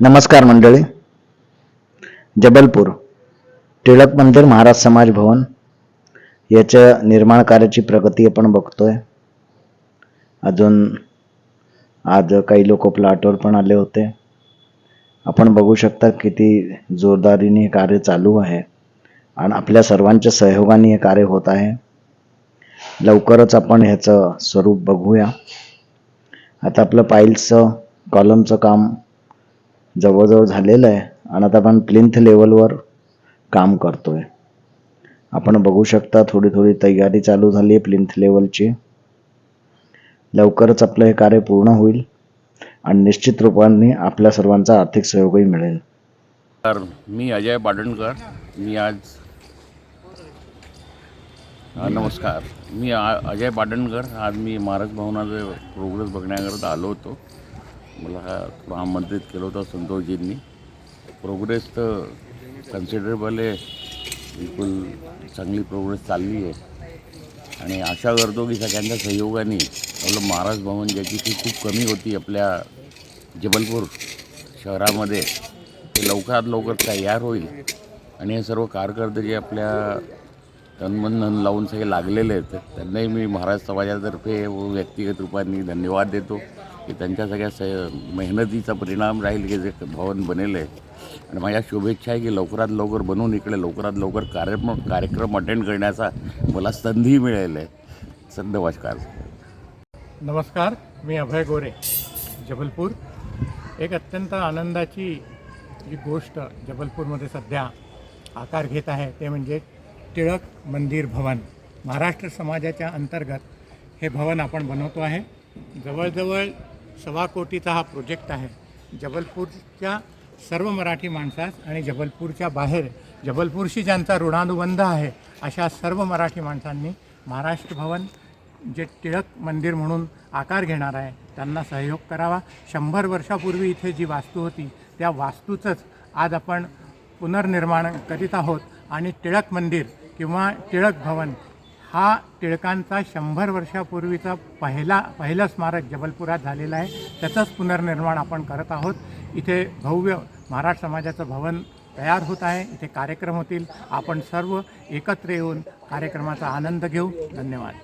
नमस्कार मंडळी. जबलपूर टिळक मंदिर महाराज समाज भवन याच्या निर्माण कार्याची प्रगती आपण बघतोय. अजून आज काही लोक प्लॉटवर पण आले होते. आपण बघू शकता किती जोरदारीने हे कार्य चालू आहे आणि आपल्या सर्वांच्या सहयोगाने हे कार्य होत आहे. लवकरच आपण ह्याचं स्वरूप बघूया. आता आपलं पाईल्सचं कॉलमचं काम जवळजवळ झालेलं आहे. आणि आता आपण प्लिंथ लेवलवर काम करतोय. आपण बघू शकता थोडी थोडी तयारी चालू झाली आहे प्लिंथ लेवलची लवकरच आपलं हे कार्य पूर्ण होईल. आणि निश्चित रूपाने आपल्या सर्वांचा आर्थिक सहयोगही मिळेल. तर मी अजय बाडणकर. मी आज नमस्कार. मी अजय बाडणकर. आज मी महाराज भवनाचं प्रोग्रेस बघण्याकरता आलो होतो. मला आमंत्रित केलं होतं संतोषजींनी. प्रोग्रेस तर कन्सिडरेबल आहे. बिलकुल चांगली प्रोग्रेस चालली आहे. आणि आशा करतो की सगळ्यांच्या सहयोगाने आपलं महाराज भवन ज्याची फी खूप कमी होती आपल्या जबलपूर शहरामध्ये ते लवकरात लवकर तयार होईल. आणि हे सर्व कारकर्द जे आपल्या तनमन धन लावून सगळे लागलेले आहेत त्यांनाही मी महाराज समाजातर्फे व व्यक्तिगत रूपाने धन्यवाद देतो. की त्यांच्या सगळ्या स मेहनतीचा परिणाम राहील की जे भवन बनेल आहे. आणि माझ्या शुभेच्छा आहे की लवकरात लवकर बनवून इकडे लवकरात लवकर कार्यक्रम कार्यक्रम अटेंड करण्याचा मला संधी मिळेल आहे. सर नमस्कार नमस्कार मी अभय गोरे जबलपूर. एक अत्यंत आनंदाची जी गोष्ट जबलपूरमध्ये सध्या आकार घेत आहे ते म्हणजे टिळक मंदिर भवन. महाराष्ट्र समाजाच्या अंतर्गत हे भवन आपण बनवतो आहे. जवळजवळ सव्वा कोटीचा हा प्रोजेक्ट आहे. जबलपूरच्या सर्व मराठी माणसास आणि जबलपूरच्या बाहेर जबलपूरशी ज्यांचा ऋणानुबंध आहे अशा सर्व मराठी माणसांनी महाराष्ट्र भवन जे टिळक मंदिर म्हणून आकार घेणार आहे त्यांना सहयोग करावा. शंभर वर्षापूर्वी इथे जी वास्तू होती त्या वास्तूचंच आज आपण पुनर्निर्माण करीत आहोत. आणि टिळक मंदिर किंवा टिळक भवन हा टिळकांचा शंभर वर्षापूर्वीचा पहिला पहिलं स्मारक जबलपुरात झालेला आहे. त्याचंच पुनर्निर्माण आपण करत आहोत. इथे भव्य महाराष्ट्र समाजाचं भवन तयार होत आहे. इथे कार्यक्रम होतील. आपण सर्व एकत्र येऊन कार्यक्रमाचा आनंद घेऊ. धन्यवाद.